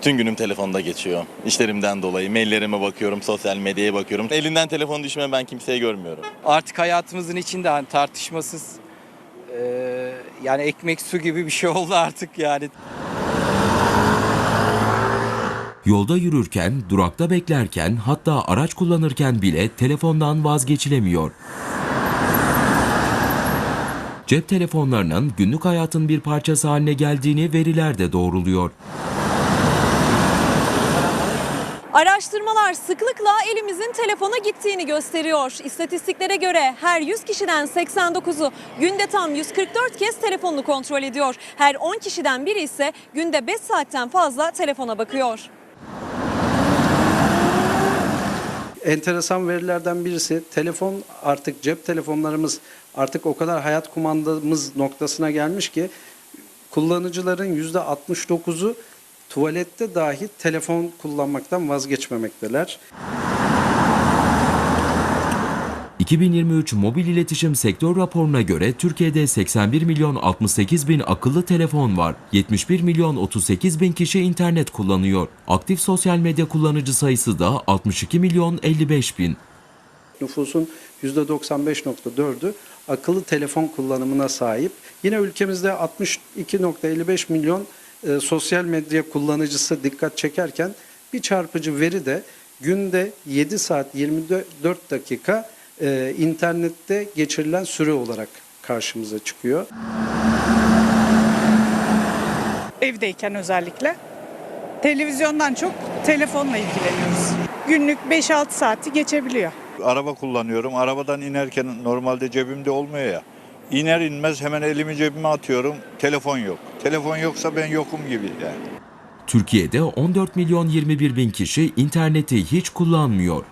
Bütün günüm telefonda geçiyor. İşlerimden dolayı maillerime bakıyorum, sosyal medyaya bakıyorum. Elinden telefon düşmeyen ben kimseyi görmüyorum. Artık hayatımızın içinde hani tartışmasız eee, yani ekmek su gibi bir şey oldu artık yani. Yolda yürürken, durakta beklerken, hatta araç kullanırken bile telefondan vazgeçilemiyor. Cep telefonlarının günlük hayatın bir parçası haline geldiğini veriler de doğruluyor. Araştırmalar sıklıkla elimizin telefona gittiğini gösteriyor. İstatistiklere göre her 100 kişiden 89'u günde tam 144 kez telefonunu kontrol ediyor. Her 10 kişiden biri ise günde 5 saatten fazla telefona bakıyor. enteresan verilerden birisi telefon artık cep telefonlarımız artık o kadar hayat kumandamız noktasına gelmiş ki kullanıcıların yüzde 69'u tuvalette dahi telefon kullanmaktan vazgeçmemekteler. 2023 Mobil İletişim Sektör raporuna göre Türkiye'de 81 milyon 68 bin akıllı telefon var. 71 milyon 38 bin kişi internet kullanıyor. Aktif sosyal medya kullanıcı sayısı da 62 milyon 55 bin. Nüfusun %95.4'ü akıllı telefon kullanımına sahip. Yine ülkemizde 62.55 milyon e, sosyal medya kullanıcısı dikkat çekerken bir çarpıcı veri de günde 7 saat 24 dakika e, internette geçirilen süre olarak karşımıza çıkıyor. evdeyken özellikle televizyondan çok telefonla ilgileniyoruz. Günlük 5-6 saati geçebiliyor. Araba kullanıyorum. Arabadan inerken normalde cebimde olmuyor ya. İner inmez hemen elimi cebime atıyorum. Telefon yok. Telefon yoksa ben yokum gibi yani. Türkiye'de 14 milyon 21 bin kişi interneti hiç kullanmıyor.